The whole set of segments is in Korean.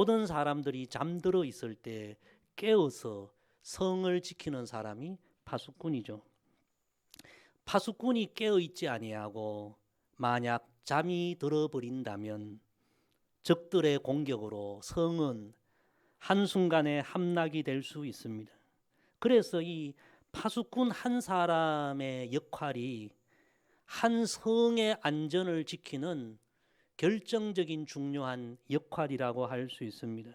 모든 사람들이 잠들어 있을 때 깨어서 성을 지키는 사람이 파수꾼이죠. 파수꾼이 깨어 있지 아니하고 만약 잠이 들어버린다면 적들의 공격으로 성은 한순간에 함락이 될 수 있습니다. 그래서 이 파수꾼 한 사람의 역할이 한 성의 안전을 지키는 결정적인 중요한 역할이라고 할 수 있습니다.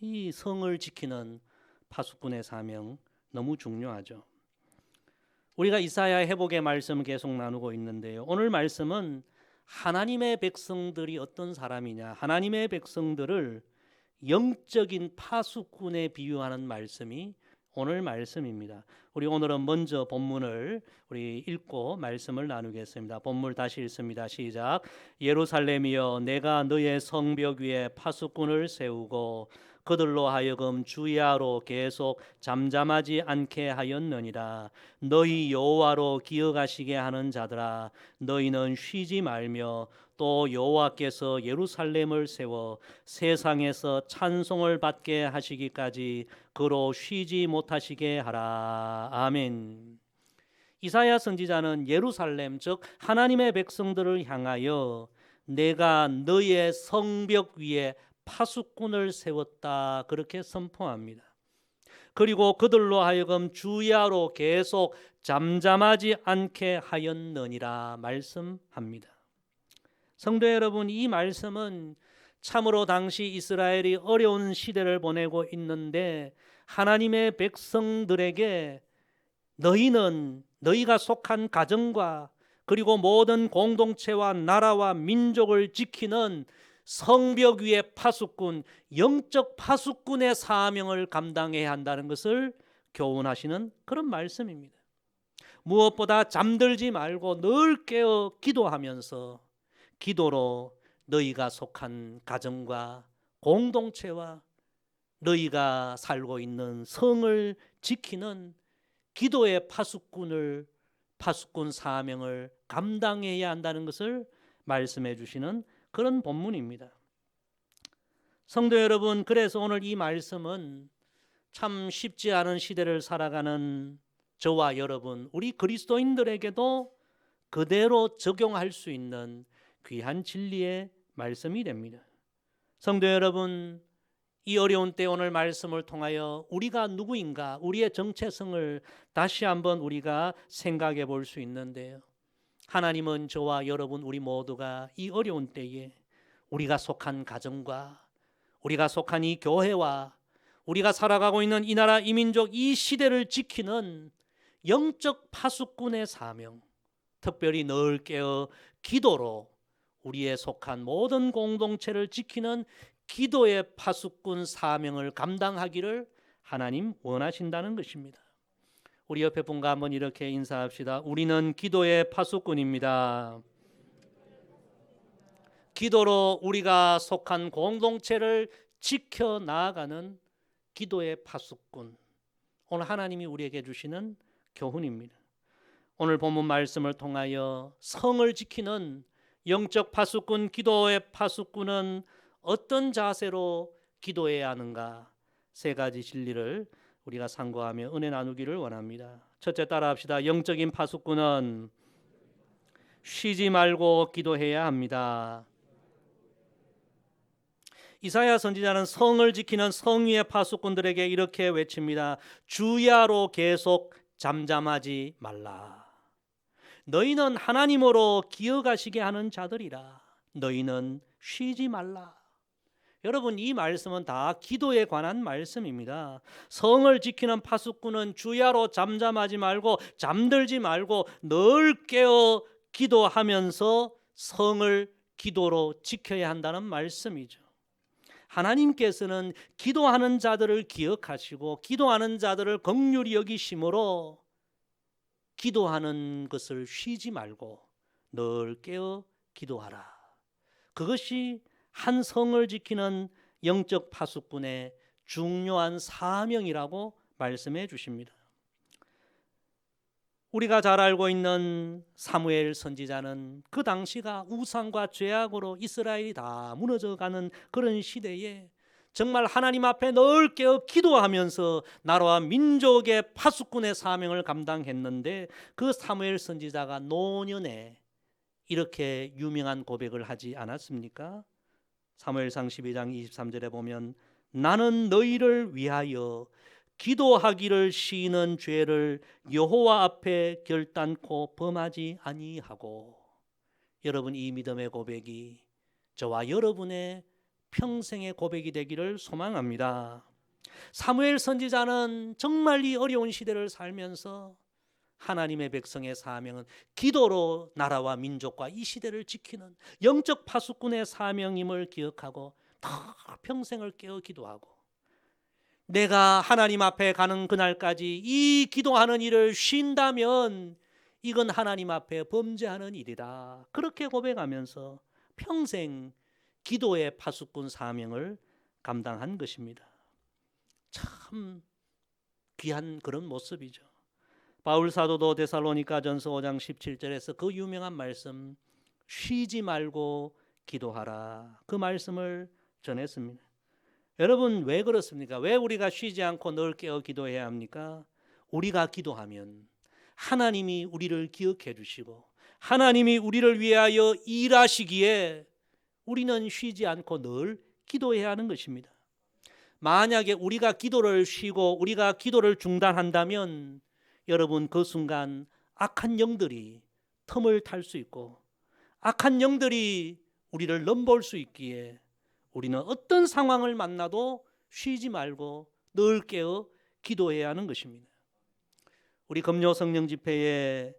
이 성을 지키는 파수꾼의 사명 너무 중요하죠. 우리가 이사야 회복의 말씀 계속 나누고 있는데요. 오늘 말씀은 하나님의 백성들이 어떤 사람이냐, 하나님의 백성들을 영적인 파수꾼에 비유하는 말씀이 오늘 말씀입니다. 우리 오늘은 먼저 본문을 우리 읽고 말씀을 나누겠습니다. 본문 다시 읽습니다. 시작. 예루살렘이여 내가 너의 성벽 위에 파수꾼을 세우고 그들로 하여금 주야로 계속 잠잠하지 않게 하였느니라 너희 여호와로 기억하시게 하는 자들아 너희는 쉬지 말며 또 여호와께서 예루살렘을 세워 세상에서 찬송을 받게 하시기까지 그로 쉬지 못하시게 하라 아멘. 이사야 선지자는 예루살렘 즉 하나님의 백성들을 향하여 내가 너의 성벽 위에 파수꾼을 세웠다 그렇게 선포합니다. 그리고 그들로 하여금 주야로 계속 잠잠하지 않게 하였느니라 말씀합니다. 성도 여러분 이 말씀은 참으로 당시 이스라엘이 어려운 시대를 보내고 있는데 하나님의 백성들에게 너희는 너희가 속한 가정과 그리고 모든 공동체와 나라와 민족을 지키는 성벽 위의 파수꾼, 영적 파수꾼의 사명을 감당해야 한다는 것을 교훈하시는 그런 말씀입니다. 무엇보다 잠들지 말고 늘 깨어 기도하면서 기도로 너희가 속한 가정과 공동체와 너희가 살고 있는 성을 지키는 기도의 파수꾼을 파수꾼 사명을 감당해야 한다는 것을 말씀해 주시는 그런 본문입니다. 성도 여러분, 그래서 오늘 이 말씀은 참 쉽지 않은 시대를 살아가는 저와 여러분, 우리 그리스도인들에게도 그대로 적용할 수 있는 귀한 진리의 말씀이 됩니다. 성도 여러분, 이 어려운 때 오늘 말씀을 통하여 우리가 누구인가, 우리의 정체성을 다시 한번 우리가 생각해 볼 수 있는데요. 하나님은 저와 여러분 우리 모두가 이 어려운 때에 우리가 속한 가정과 우리가 속한 이 교회와 우리가 살아가고 있는 이 나라 이 민족 이 시대를 지키는 영적 파수꾼의 사명, 특별히 늘 깨어 기도로 우리의 속한 모든 공동체를 지키는 기도의 파수꾼 사명을 감당하기를 하나님 원하신다는 것입니다. 우리 옆에 분과 한번 이렇게 인사합시다. 우리는 기도의 파수꾼입니다. 기도로 우리가 속한 공동체를 지켜 나아가는 기도의 파수꾼. 오늘 하나님이 우리에게 주시는 교훈입니다. 오늘 본문 말씀을 통하여 성을 지키는 영적 파수꾼, 기도의 파수꾼은 어떤 자세로 기도해야 하는가? 세 가지 진리를 우리가 상고하며 은혜 나누기를 원합니다. 첫째 따라합시다. 영적인 파수꾼은 쉬지 말고 기도해야 합니다. 이사야 선지자는 성을 지키는 성위의 파수꾼들에게 이렇게 외칩니다. 주야로 계속 잠잠하지 말라. 너희는 하나님으로 기억하시게 하는 자들이라. 너희는 쉬지 말라. 여러분 이 말씀은 다 기도에 관한 말씀입니다. 성을 지키는 파수꾼은 주야로 잠잠하지 말고 잠들지 말고 늘 깨어 기도하면서 성을 기도로 지켜야 한다는 말씀이죠. 하나님께서는 기도하는 자들을 기억하시고 기도하는 자들을 긍휼히 여기심으로 기도하는 것을 쉬지 말고 늘 깨어 기도하라. 그것이 한 성을 지키는 영적 파수꾼의 중요한 사명이라고 말씀해 주십니다. 우리가 잘 알고 있는 사무엘 선지자는 그 당시가 우상과 죄악으로 이스라엘이 다 무너져 가는 그런 시대에 정말 하나님 앞에 늘 깨어 기도하면서 나라와 민족의 파수꾼의 사명을 감당했는데 그 사무엘 선지자가 노년에 이렇게 유명한 고백을 하지 않았습니까? 사무엘상 12장 23절에 보면 나는 너희를 위하여 기도하기를 시이는 죄를 여호와 앞에 결단코 범하지 아니하고 여러분 이 믿음의 고백이 저와 여러분의 평생의 고백이 되기를 소망합니다. 사무엘 선지자는 정말 이 어려운 시대를 살면서 하나님의 백성의 사명은 기도로 나라와 민족과 이 시대를 지키는 영적 파수꾼의 사명임을 기억하고 다 평생을 깨어 기도하고 내가 하나님 앞에 가는 그날까지 이 기도하는 일을 쉰다면 이건 하나님 앞에 범죄하는 일이다. 그렇게 고백하면서 평생 기도의 파수꾼 사명을 감당한 것입니다. 참 귀한 그런 모습이죠. 바울 사도도 데살로니가전서 5장 17절에서 그 유명한 말씀 쉬지 말고 기도하라. 그 말씀을 전했습니다. 여러분 왜 그렇습니까? 왜 우리가 쉬지 않고 늘 깨어 기도해야 합니까? 우리가 기도하면 하나님이 우리를 기억해 주시고 하나님이 우리를 위하여 일하시기에 우리는 쉬지 않고 늘 기도해야 하는 것입니다. 만약에 우리가 기도를 쉬고 우리가 기도를 중단한다면 여러분 그 순간 악한 영들이 틈을 탈 수 있고 악한 영들이 우리를 넘볼 수 있기에 우리는 어떤 상황을 만나도 쉬지 말고 늘 깨어 기도해야 하는 것입니다. 우리 금요 성령 집회에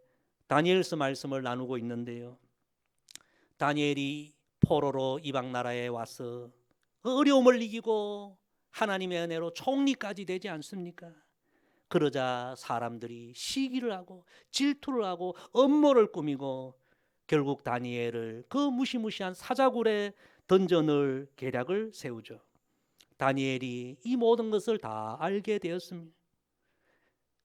다니엘서 말씀을 나누고 있는데요. 다니엘이 포로로 이방 나라에 와서 어려움을 이기고 하나님의 은혜로 총리까지 되지 않습니까? 그러자 사람들이 시기를 하고 질투를 하고 음모를 꾸미고 결국 다니엘을 그 무시무시한 사자굴에 던져 넣을 계략을 세우죠. 다니엘이 이 모든 것을 다 알게 되었습니다.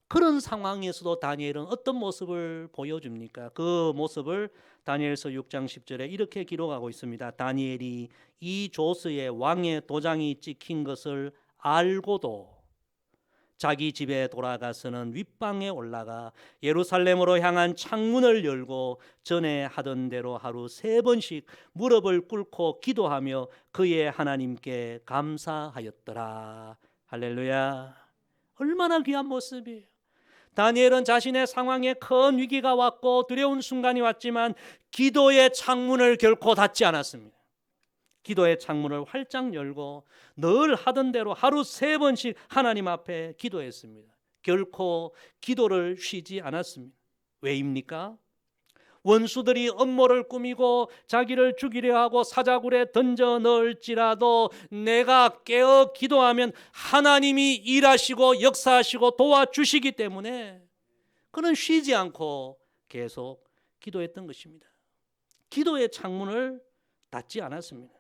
그런 상황에서도 다니엘은 어떤 모습을 보여줍니까? 그 모습을 다니엘서 6장 10절에 이렇게 기록하고 있습니다. 다니엘이 이 조스의 왕의 도장이 찍힌 것을 알고도 자기 집에 돌아가서는 윗방에 올라가 예루살렘으로 향한 창문을 열고 전에 하던 대로 하루 세 번씩 무릎을 꿇고 기도하며 그의 하나님께 감사하였더라. 할렐루야. 얼마나 귀한 모습이에요. 다니엘은 자신의 상황에 큰 위기가 왔고 두려운 순간이 왔지만 기도의 창문을 결코 닫지 않았습니다. 기도의 창문을 활짝 열고 늘 하던 대로 하루 세 번씩 하나님 앞에 기도했습니다. 결코 기도를 쉬지 않았습니다. 왜입니까? 원수들이 음모를 꾸미고 자기를 죽이려 하고 사자굴에 던져 넣을지라도 내가 깨어 기도하면 하나님이 일하시고 역사하시고 도와주시기 때문에 그는 쉬지 않고 계속 기도했던 것입니다. 기도의 창문을 닫지 않았습니다.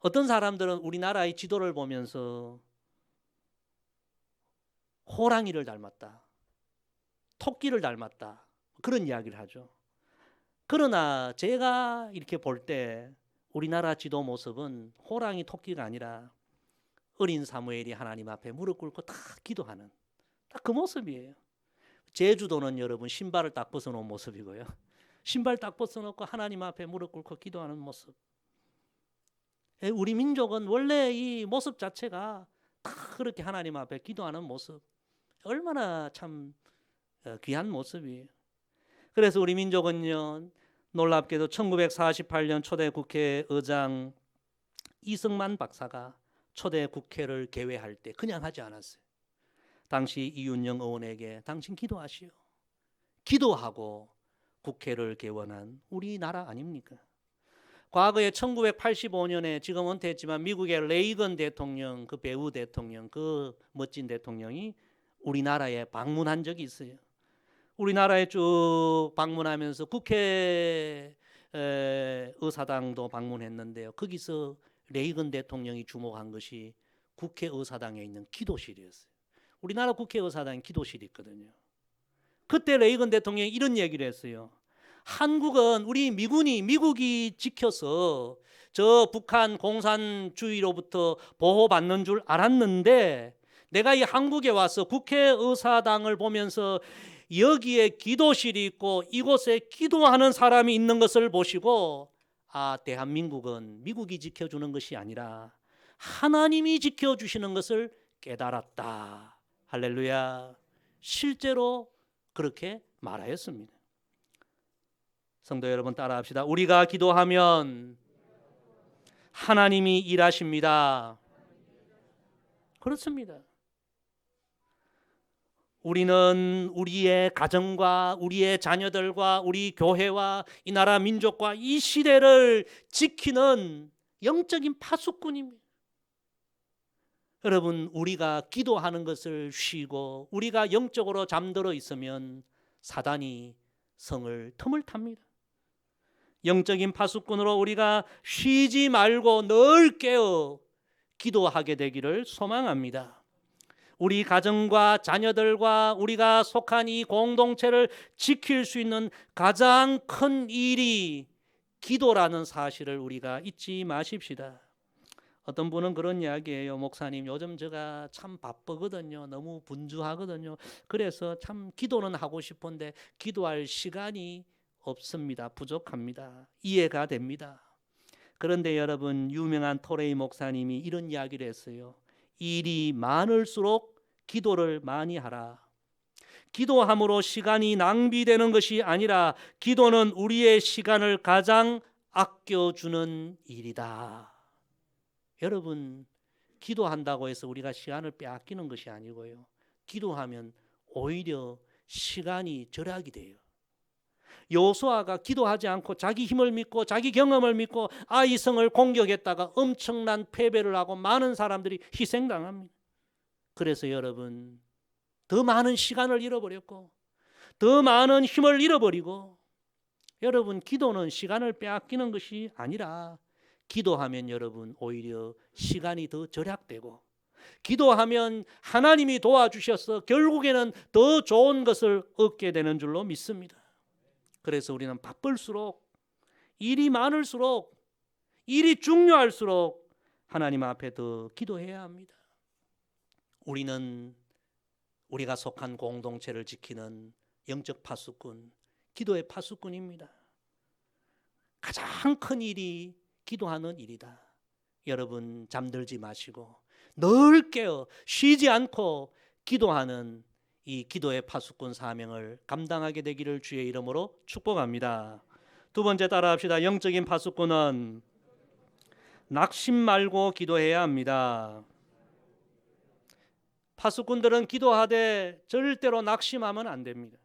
어떤 사람들은 우리나라의 지도를 보면서 호랑이를 닮았다. 토끼를 닮았다. 그런 이야기를 하죠. 그러나 제가 이렇게 볼 때 우리나라 지도 모습은 호랑이 토끼가 아니라 어린 사무엘이 하나님 앞에 무릎 꿇고 다 기도하는 딱 그 모습이에요. 제주도는 여러분 신발을 딱 벗어놓은 모습이고요. 신발 딱 벗어놓고 하나님 앞에 무릎 꿇고 기도하는 모습. 예, 우리 민족은 원래 이 모습 자체가 다 그렇게 하나님 앞에 기도하는 모습. 얼마나 참 어, 귀한 모습이에요. 그래서 우리 민족은요 놀랍게도 1948년 초대 국회 의장 이승만 박사가 초대 국회를 개회할 때 그냥 하지 않았어요. 당시 이윤영 의원에게 당신 기도하시오. 기도하고 국회를 개원한 우리나라 아닙니까? 과거에 1985년에 지금 은퇴했지만 미국의 레이건 대통령 그 배우 대통령 그 멋진 대통령이 우리나라에 방문한 적이 있어요. 우리나라에 쭉 방문하면서 국회 의사당도 방문했는데요. 거기서 레이건 대통령이 주목한 것이 국회 의사당에 있는 기도실이었어요. 우리나라 국회 의사당에 기도실이 있거든요. 그때 레이건 대통령이 이런 얘기를 했어요. 한국은 우리 미군이 미국이 지켜서 저 북한 공산주의로부터 보호받는 줄 알았는데 내가 이 한국에 와서 국회 의사당을 보면서 여기에 기도실이 있고 이곳에 기도하는 사람이 있는 것을 보시고 아 대한민국은 미국이 지켜주는 것이 아니라 하나님이 지켜주시는 것을 깨달았다. 할렐루야. 실제로 그렇게 말하였습니다. 성도 여러분 따라합시다. 우리가 기도하면 하나님이 일하십니다. 그렇습니다. 우리는 우리의 가정과 우리의 자녀들과 우리 교회와 이 나라 민족과 이 시대를 지키는 영적인 파수꾼입니다. 여러분, 우리가 기도하는 것을 쉬고 우리가 영적으로 잠들어 있으면 사단이 성을 틈을 탑니다. 영적인 파수꾼으로 우리가 쉬지 말고 늘 깨어 기도하게 되기를 소망합니다. 우리 가정과 자녀들과 우리가 속한 이 공동체를 지킬 수 있는 가장 큰 일이 기도라는 사실을 우리가 잊지 마십시다. 어떤 분은 그런 이야기예요. 목사님, 요즘 제가 참 바쁘거든요. 너무 분주하거든요. 그래서 참 기도는 하고 싶은데 기도할 시간이 없습니다. 부족합니다. 이해가 됩니다. 그런데 여러분, 유명한 토레이 목사님이 이런 이야기를 했어요. 일이 많을수록 기도를 많이 하라. 기도함으로 시간이 낭비되는 것이 아니라 기도는 우리의 시간을 가장 아껴주는 일이다. 여러분, 기도한다고 해서 우리가 시간을 빼앗기는 것이 아니고요. 기도하면 오히려 시간이 절약이 돼요. 요수아가 기도하지 않고 자기 힘을 믿고 자기 경험을 믿고 아이성을 공격했다가 엄청난 패배를 하고 많은 사람들이 희생당합니다. 그래서 여러분 더 많은 시간을 잃어버렸고 더 많은 힘을 잃어버리고 여러분 기도는 시간을 빼앗기는 것이 아니라 기도하면 여러분 오히려 시간이 더 절약되고 기도하면 하나님이 도와주셔서 결국에는 더 좋은 것을 얻게 되는 줄로 믿습니다. 그래서 우리는 바쁠수록 일이 많을수록 일이 중요할수록 하나님 앞에 더 기도해야 합니다. 우리는 우리가 속한 공동체를 지키는 영적 파수꾼, 기도의 파수꾼입니다. 가장 큰 일이 기도하는 일이다. 여러분 잠들지 마시고 늘 깨어 쉬지 않고 기도하는 이 기도의 파수꾼 사명을 감당하게 되기를 주의 이름으로 축복합니다. 두 번째 따라합시다. 영적인 파수꾼은 낙심 말고 기도해야 합니다. 파수꾼들은 기도하되 절대로 낙심하면 안 됩니다.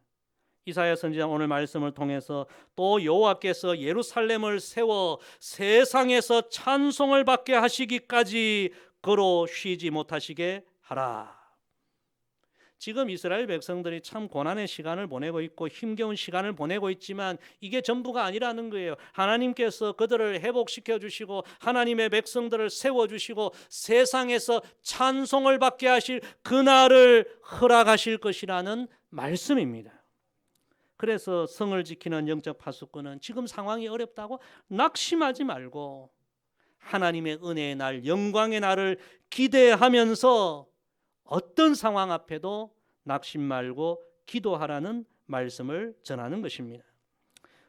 이사야 선지자 오늘 말씀을 통해서 또 여호와께서 예루살렘을 세워 세상에서 찬송을 받게 하시기까지 걸어 쉬지 못하시게 하라. 지금 이스라엘 백성들이 참 고난의 시간을 보내고 있고 힘겨운 시간을 보내고 있지만 이게 전부가 아니라는 거예요. 하나님께서 그들을 회복시켜 주시고 하나님의 백성들을 세워 주시고 세상에서 찬송을 받게 하실 그날을 허락하실 것이라는 말씀입니다. 그래서 성을 지키는 영적 파수꾼은 지금 상황이 어렵다고 낙심하지 말고 하나님의 은혜의 날, 영광의 날을 기대하면서 어떤 상황 앞에도 낙심 말고 기도하라는 말씀을 전하는 것입니다.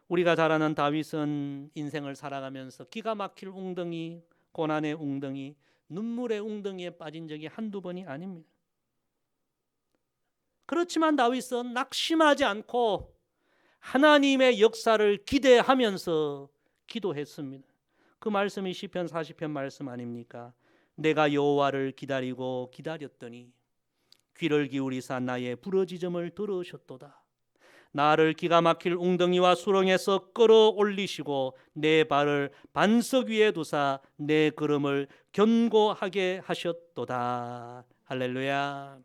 우리가 잘 아는 다윗은 인생을 살아가면서 기가 막힐 웅덩이, 고난의 웅덩이, 눈물의 웅덩이에 빠진 적이 한두 번이 아닙니다. 그렇지만 다윗은 낙심하지 않고 하나님의 역사를 기대하면서 기도했습니다. 그 말씀이 시편 40편 말씀 아닙니까? 내가 여호와를 기다리고 기다렸더니 귀를 기울이사 나의 부러지점을 들으셨도다. 나를 기가 막힐 웅덩이와 수렁에서 끌어올리시고 내 발을 반석 위에 두사 내 걸음을 견고하게 하셨도다. 할렐루야.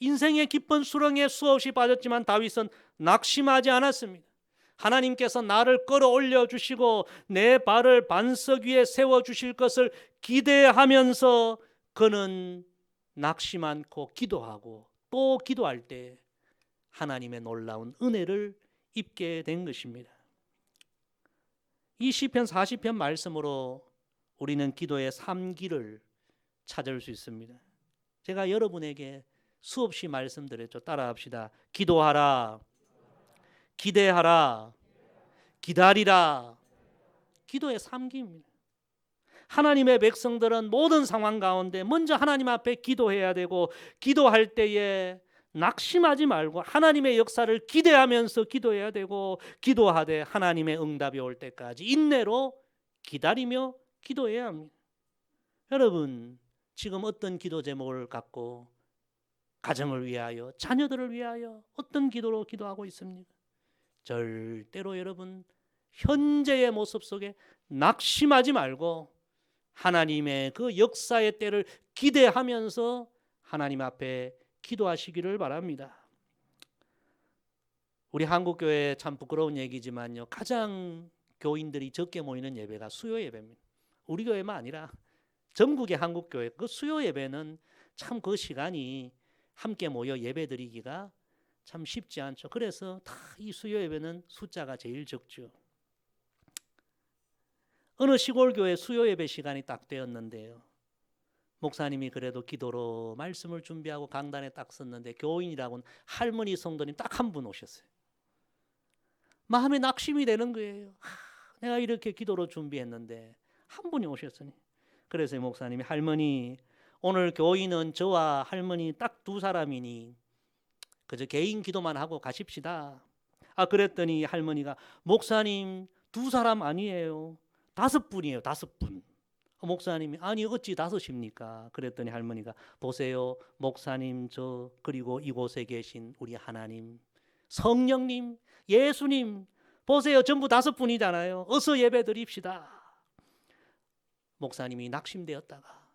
인생의 깊은 수렁에 수없이 빠졌지만 다윗은 낙심하지 않았습니다. 하나님께서 나를 끌어올려 주시고 내 발을 반석 위에 세워 주실 것을 기대하면서 그는 낙심 않고 기도하고 또 기도할 때 하나님의 놀라운 은혜를 입게 된 것입니다. 이 시편 40편 말씀으로 우리는 기도의 3기를 찾을 수 있습니다. 제가 여러분에게 수없이 말씀드렸죠. 따라합시다. 기도하라. 기대하라. 기다리라. 기도의 3기입니다. 하나님의 백성들은 모든 상황 가운데 먼저 하나님 앞에 기도해야 되고 기도할 때에 낙심하지 말고 하나님의 역사를 기대하면서 기도해야 되고 기도하되 하나님의 응답이 올 때까지 인내로 기다리며 기도해야 합니다. 여러분 지금 어떤 기도 제목을 갖고 가정을 위하여 자녀들을 위하여 어떤 기도로 기도하고 있습니까? 절대로 여러분 현재의 모습 속에 낙심하지 말고 하나님의 그 역사의 때를 기대하면서 하나님 앞에 기도하시기를 바랍니다. 우리 한국 교회 참 부끄러운 얘기지만요. 가장 교인들이 적게 모이는 예배가 수요 예배입니다. 우리 교회만 아니라 전국의 한국 교회 그 수요 예배는 참 그 시간이 함께 모여 예배 드리기가 참 쉽지 않죠. 그래서 다 이 수요 예배는 숫자가 제일 적죠. 어느 시골 교회 수요 예배 시간이 딱 되었는데요. 목사님이 그래도 기도로 말씀을 준비하고 강단에 딱 섰는데 교인이라고는 할머니 성도님 딱 한 분 오셨어요. 마음에 낙심이 되는 거예요. 하, 내가 이렇게 기도로 준비했는데 한 분이 오셨으니. 그래서 목사님이 할머니 오늘 교인은 저와 할머니 딱 두 사람이니 그저 개인 기도만 하고 가십시다. 아 그랬더니 할머니가 목사님 두 사람 아니에요. 다섯 분이에요. 다섯 분. 어, 목사님이 아니 어찌 다섯입니까? 그랬더니 할머니가 보세요. 목사님 저 그리고 이곳에 계신 우리 하나님 성령님 예수님 보세요. 전부 다섯 분이잖아요. 어서 예배 드립시다. 목사님이 낙심되었다가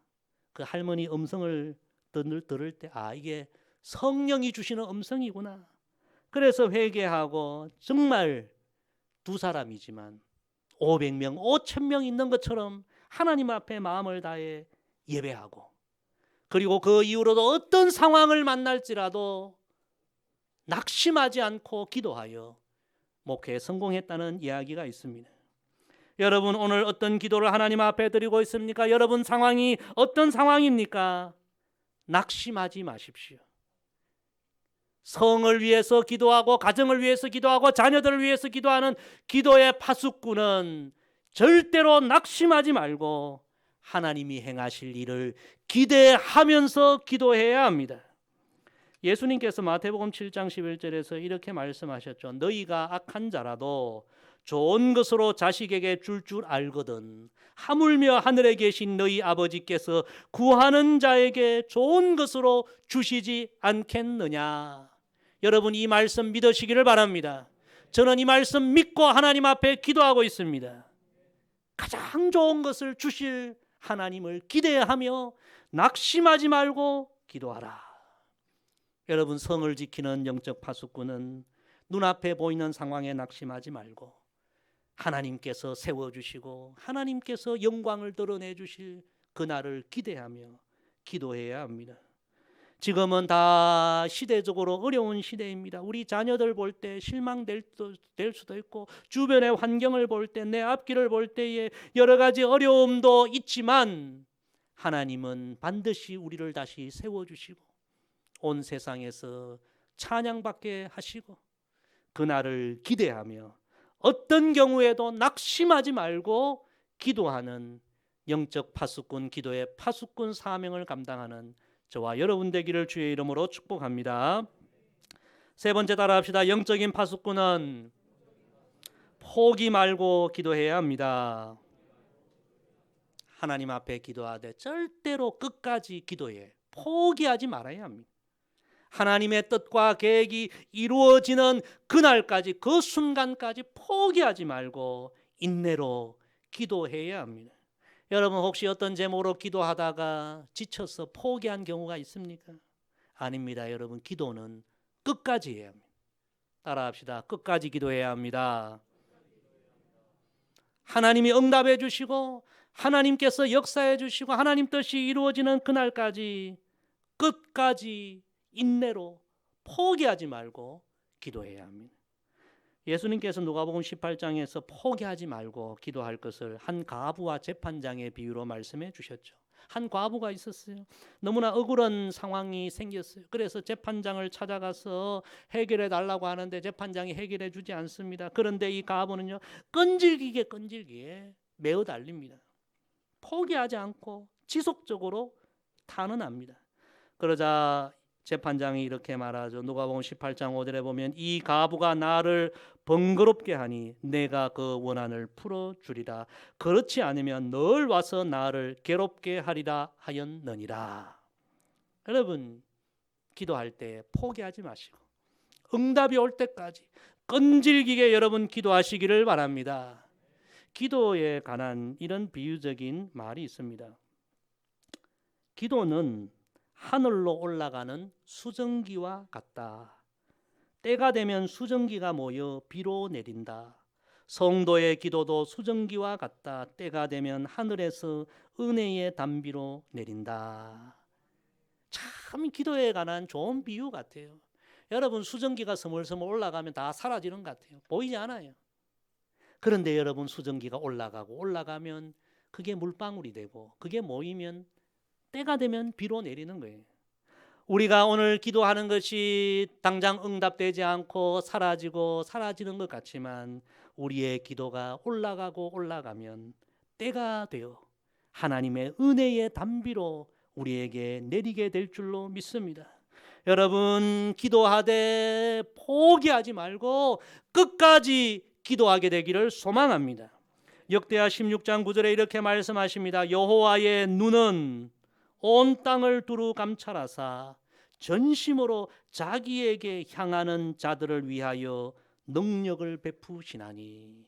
그 할머니 음성을 들을 때 아 이게 성령이 주시는 음성이구나. 그래서 회개하고 정말 두 사람이지만 500명, 5천명 있는 것처럼 하나님 앞에 마음을 다해 예배하고 그리고 그 이후로도 어떤 상황을 만날지라도 낙심하지 않고 기도하여 목회에 성공했다는 이야기가 있습니다. 여러분 오늘 어떤 기도를 하나님 앞에 드리고 있습니까? 여러분 상황이 어떤 상황입니까? 낙심하지 마십시오. 성을 위해서 기도하고 가정을 위해서 기도하고 자녀들을 위해서 기도하는 기도의 파수꾼은 절대로 낙심하지 말고 하나님이 행하실 일을 기대하면서 기도해야 합니다. 예수님께서 마태복음 7장 11절에서 이렇게 말씀하셨죠. 너희가 악한 자라도 좋은 것으로 자식에게 줄줄 알거든. 하물며 하늘에 계신 너희 아버지께서 구하는 자에게 좋은 것으로 주시지 않겠느냐. 여러분 이 말씀 믿으시기를 바랍니다. 저는 이 말씀 믿고 하나님 앞에 기도하고 있습니다. 가장 좋은 것을 주실 하나님을 기대하며 낙심하지 말고 기도하라. 여러분 성을 지키는 영적 파수꾼은 눈앞에 보이는 상황에 낙심하지 말고 하나님께서 세워 주시고 하나님께서 영광을 드러내 주실 그날을 기대하며 기도해야 합니다. 지금은 다 시대적으로 어려운 시대입니다. 우리 자녀들 볼 때 실망될 수도 있고 주변의 환경을 볼 때 내 앞길을 볼 때에 여러 가지 어려움도 있지만 하나님은 반드시 우리를 다시 세워 주시고 온 세상에서 찬양받게 하시고 그날을 기대하며 어떤 경우에도 낙심하지 말고 기도하는 영적 파수꾼 기도의 파수꾼 사명을 감당하는 저와 여러분 되기를 주의 이름으로 축복합니다. 세 번째 따라합시다. 영적인 파수꾼은 포기 말고 기도해야 합니다. 하나님 앞에 기도하되 절대로 끝까지 기도해 포기하지 말아야 합니다. 하나님의 뜻과 계획이 이루어지는 그날까지 그 순간까지 포기하지 말고 인내로 기도해야 합니다. 여러분 혹시 어떤 제목으로 기도하다가 지쳐서 포기한 경우가 있습니까? 아닙니다. 여러분 기도는 끝까지 해야 합니다. 따라합시다. 끝까지 기도해야 합니다. 하나님이 응답해 주시고 하나님께서 역사해 주시고 하나님 뜻이 이루어지는 그날까지 끝까지 인내로 포기하지 말고 기도해야 합니다. 예수님께서 누가복음 18장에서 포기하지 말고 기도할 것을 한 가부와 재판장의 비유로 말씀해 주셨죠. 한 과부가 있었어요. 너무나 억울한 상황이 생겼어요. 그래서 재판장을 찾아가서 해결해 달라고 하는데 재판장이 해결해 주지 않습니다. 그런데 이 가부는요. 끈질기게 끈질기게 매어 달립니다. 포기하지 않고 지속적으로 탄원합니다. 그러자 재판장이 이렇게 말하죠. 누가복음 18장 5절에 보면 이 가부가 나를 번거롭게 하니 내가 그 원한을 풀어 주리라. 그렇지 않으면 널 와서 나를 괴롭게 하리라 하였느니라. 여러분 기도할 때 포기하지 마시고 응답이 올 때까지 끈질기게 여러분 기도하시기를 바랍니다. 기도에 관한 이런 비유적인 말이 있습니다. 기도는 하늘로 올라가는 수증기와 같다. 때가 되면 수증기가 모여 비로 내린다. 성도의 기도도 수증기와 같다. 때가 되면 하늘에서 은혜의 담비로 내린다. 참 기도에 관한 좋은 비유 같아요. 여러분 수증기가 스물스물 올라가면 다 사라지는 것 같아요. 보이지 않아요. 그런데 여러분 수증기가 올라가고 올라가면 그게 물방울이 되고 그게 모이면 때가 되면 비로 내리는 거예요. 우리가 오늘 기도하는 것이 당장 응답되지 않고 사라지고 사라지는 것 같지만 우리의 기도가 올라가고 올라가면 때가 되어 하나님의 은혜의 담비로 우리에게 내리게 될 줄로 믿습니다. 여러분 기도하되 포기하지 말고 끝까지 기도하게 되기를 소망합니다. 역대하 16장 9절에 이렇게 말씀하십니다. 여호와의 눈은 온 땅을 두루 감찰하사 전심으로 자기에게 향하는 자들을 위하여 능력을 베푸시나니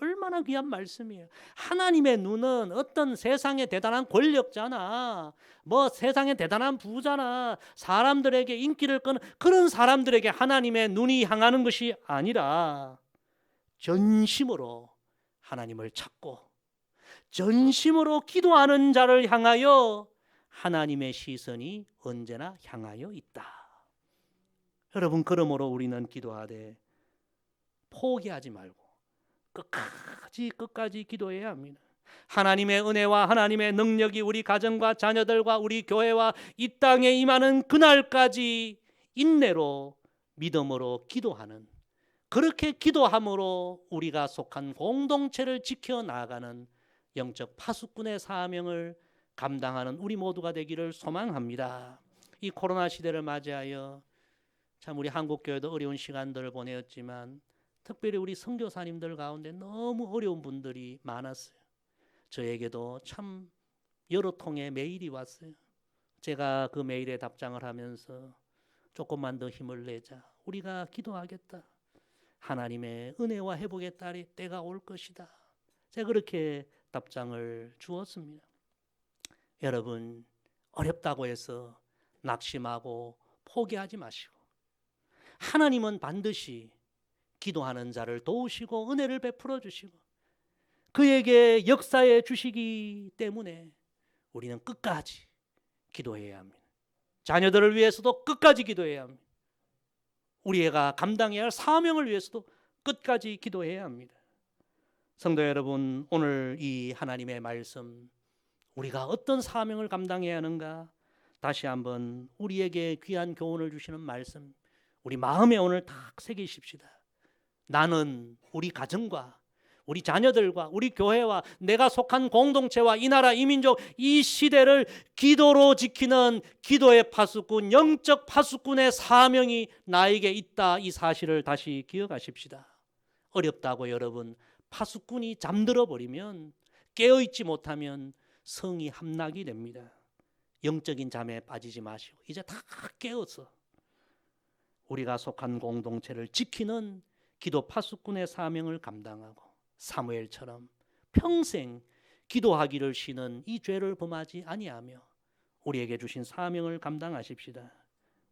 얼마나 귀한 말씀이에요. 하나님의 눈은 어떤 세상의 대단한 권력자나 뭐 세상의 대단한 부자나 사람들에게 인기를 끄는 그런 사람들에게 하나님의 눈이 향하는 것이 아니라 전심으로 하나님을 찾고 전심으로 기도하는 자를 향하여 하나님의 시선이 언제나 향하여 있다. 여러분 그러므로 우리는 기도하되 포기하지 말고 끝까지 끝까지 기도해야 합니다. 하나님의 은혜와 하나님의 능력이 우리 가정과 자녀들과 우리 교회와 이 땅에 임하는 그날까지 인내로 믿음으로 기도하는 그렇게 기도함으로 우리가 속한 공동체를 지켜 나가는 영적 파수꾼의 사명을 감당하는 우리 모두가 되기를 소망합니다. 이 코로나 시대를 맞이하여 참 우리 한국 교회도 어려운 시간들을 보내었지만 특별히 우리 선교사님들 가운데 너무 어려운 분들이 많았어요. 저에게도 참 여러 통의 메일이 왔어요. 제가 그 메일에 답장을 하면서 조금만 더 힘을 내자. 우리가 기도하겠다. 하나님의 은혜와 회복의 딸이 때가 올 것이다. 제가 그렇게 답장을 주었습니다. 여러분 어렵다고 해서 낙심하고 포기하지 마시고 하나님은 반드시 기도하는 자를 도우시고 은혜를 베풀어 주시고 그에게 역사해 주시기 때문에 우리는 끝까지 기도해야 합니다. 자녀들을 위해서도 끝까지 기도해야 합니다. 우리가 감당해야 할 사명을 위해서도 끝까지 기도해야 합니다. 성도 여러분, 오늘 이 하나님의 말씀 우리가 어떤 사명을 감당해야 하는가 다시 한번 우리에게 귀한 교훈을 주시는 말씀 우리 마음에 오늘 딱 새기십시다. 나는 우리 가정과 우리 자녀들과 우리 교회와 내가 속한 공동체와 이 나라 이 민족 이 시대를 기도로 지키는 기도의 파수꾼 영적 파수꾼의 사명이 나에게 있다 이 사실을 다시 기억하십시다. 어렵다고 여러분 파수꾼이 잠들어 버리면 깨어 있지 못하면 성이 함락이 됩니다. 영적인 잠에 빠지지 마시고 이제 다 깨어서 우리가 속한 공동체를 지키는 기도 파수꾼의 사명을 감당하고 사무엘처럼 평생 기도하기를 쉬는 이 죄를 범하지 아니하며 우리에게 주신 사명을 감당하십시다.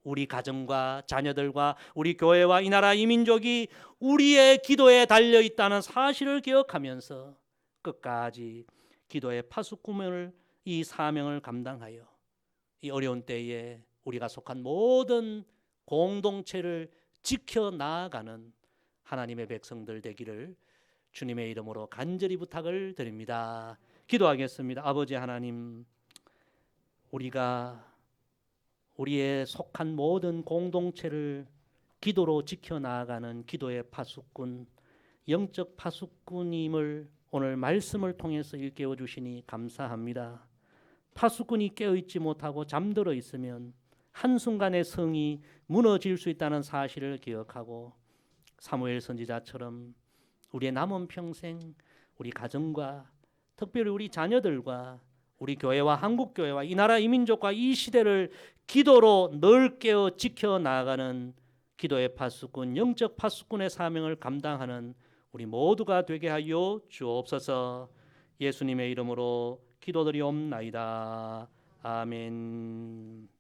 우리 가정과 자녀들과 우리 교회와 이 나라 이 민족이 우리의 기도에 달려 있다는 사실을 기억하면서 끝까지 기도의 파수꾼을 이 사명을 감당하여 이 어려운 때에 우리가 속한 모든 공동체를 지켜 나아가는 하나님의 백성들 되기를 주님의 이름으로 간절히 부탁을 드립니다. 기도하겠습니다. 아버지 하나님, 우리가 우리의 속한 모든 공동체를 기도로 지켜 나아가는 기도의 파수꾼, 영적 파수꾼임을 오늘 말씀을 통해서 일깨워 주시니 감사합니다. 파수꾼이 깨어 있지 못하고 잠들어 있으면 한순간의 성이 무너질 수 있다는 사실을 기억하고 사무엘 선지자처럼 우리의 남은 평생 우리 가정과 특별히 우리 자녀들과 우리 교회와 한국 교회와 이 나라 이 민족과 이 시대를 기도로 넓게 지켜 나가는 기도의 파수꾼 영적 파수꾼의 사명을 감당하는 우리 모두가 되게 하여 주옵소서. 예수님의 이름으로 기도드리옵나이다. 아멘.